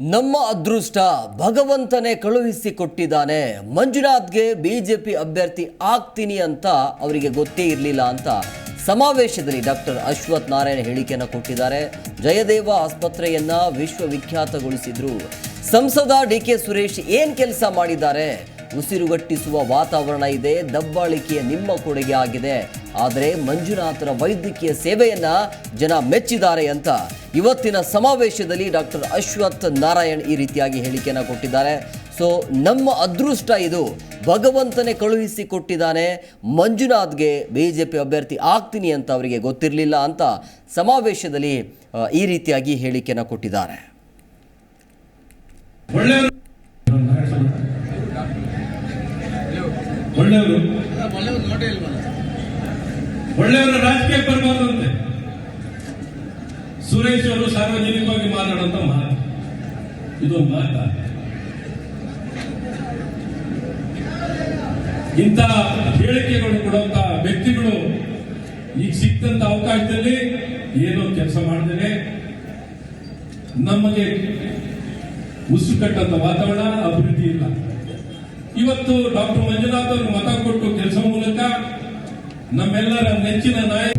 ನಮ್ಮ ಅದೃಷ್ಟ ಭಗವಂತನೇ ಕಳುಹಿಸಿ ಕೊಟ್ಟಿದ್ದಾನೆ ಮಂಜುನಾಥ್ಗೆ ಪಿ ಅಭ್ಯರ್ಥಿ ಆಗ್ತೀನಿ ಅಂತ ಅವರಿಗೆ ಗೊತ್ತೇ ಇರಲಿಲ್ಲ ಅಂತ ಸಮಾವೇಶದಲ್ಲಿ ಡಾಕ್ಟರ್ ಅಶ್ವಥ್ ನಾರಾಯಣ ಹೇಳಿಕೆಯನ್ನು ಕೊಟ್ಟಿದ್ದಾರೆ. ಜಯದೇವ ಆಸ್ಪತ್ರೆಯನ್ನ ವಿಶ್ವವಿಖ್ಯಾತಗೊಳಿಸಿದ್ರು. ಸಂಸದ ಡಿ ಕೆ ಸುರೇಶ್ ಏನ್ ಕೆಲಸ ಮಾಡಿದ್ದಾರೆ? ಉಸಿರುಗಟ್ಟಿಸುವ ವಾತಾವರಣ ಇದೆ ದಬ್ಬಾಳಿಕೆಯ ನಿಮ್ಮ ಕೊಡುಗೆ ಆಗಿದೆ. ಆದರೆ ಮಂಜುನಾಥರ ವೈದ್ಯಕೀಯ ಸೇವೆಯನ್ನ ಜನ ಮೆಚ್ಚಿದ್ದಾರೆ ಅಂತ ಇವತ್ತಿನ ಸಮಾವೇಶದಲ್ಲಿ ಡಾಕ್ಟರ್ ಅಶ್ವಥ್ ನಾರಾಯಣ್ ಈ ರೀತಿಯಾಗಿ ಹೇಳಿಕೆಯನ್ನು ಕೊಟ್ಟಿದ್ದಾರೆ. ಸೊ ನಮ್ಮ ಅದೃಷ್ಟ ಇದು. ಭಗವಂತನೇ ಕಳುಹಿಸಿ ಕೊಟ್ಟಿದ್ದಾನೆ. ಮಂಜುನಾಥ್ಗೆ ಬಿ ಜೆ ಪಿ ಅಭ್ಯರ್ಥಿ ಆಗ್ತೀನಿ ಅಂತ ಅವರಿಗೆ ಗೊತ್ತಿರಲಿಲ್ಲ ಅಂತ ಸಮಾವೇಶದಲ್ಲಿ ಈ ರೀತಿಯಾಗಿ ಹೇಳಿಕೆಯನ್ನು ಕೊಟ್ಟಿದ್ದಾರೆ. ಒಳ್ಳೆಯವರು. ಒಳ್ಳೆಯವರು. ರಾಜಕೀಯ ರಾಜಕೀಯಕ್ಕೆ ಬರಬಾರ್ದಂತೆ ಸುರೇಶ್ ಅವರು ಸಾರ್ವಜನಿಕವಾಗಿ ಮಾತಾಡುವಂತ ಮಾತು. ಇದೊಂದು ಮಾತ. ಇಂಥ ಹೇಳಿಕೆಗಳು ಕೊಡುವಂತ ವ್ಯಕ್ತಿಗಳು ಈಗ ಸಿಕ್ಕಂತ ಅವಕಾಶದಲ್ಲಿ ಏನೋ ಕೆಲಸ ಮಾಡಿದರೆ ನಮಗೆ ಉಸಿರು ಕಟ್ಟಂತ ವಾತಾವರಣ ಅಭಿವೃದ್ಧಿ ಇಲ್ಲ. ಇವತ್ತು ಡಾಕ್ಟರ್ ಮಂಜುನಾಥ್ ಅವರು ಮತ ಕೊಟ್ಟು ಕೆಲಸ ಮೂಲಕ ನಮ್ಮೆಲ್ಲರ ನೆಚ್ಚಿನ ನಾಯಕ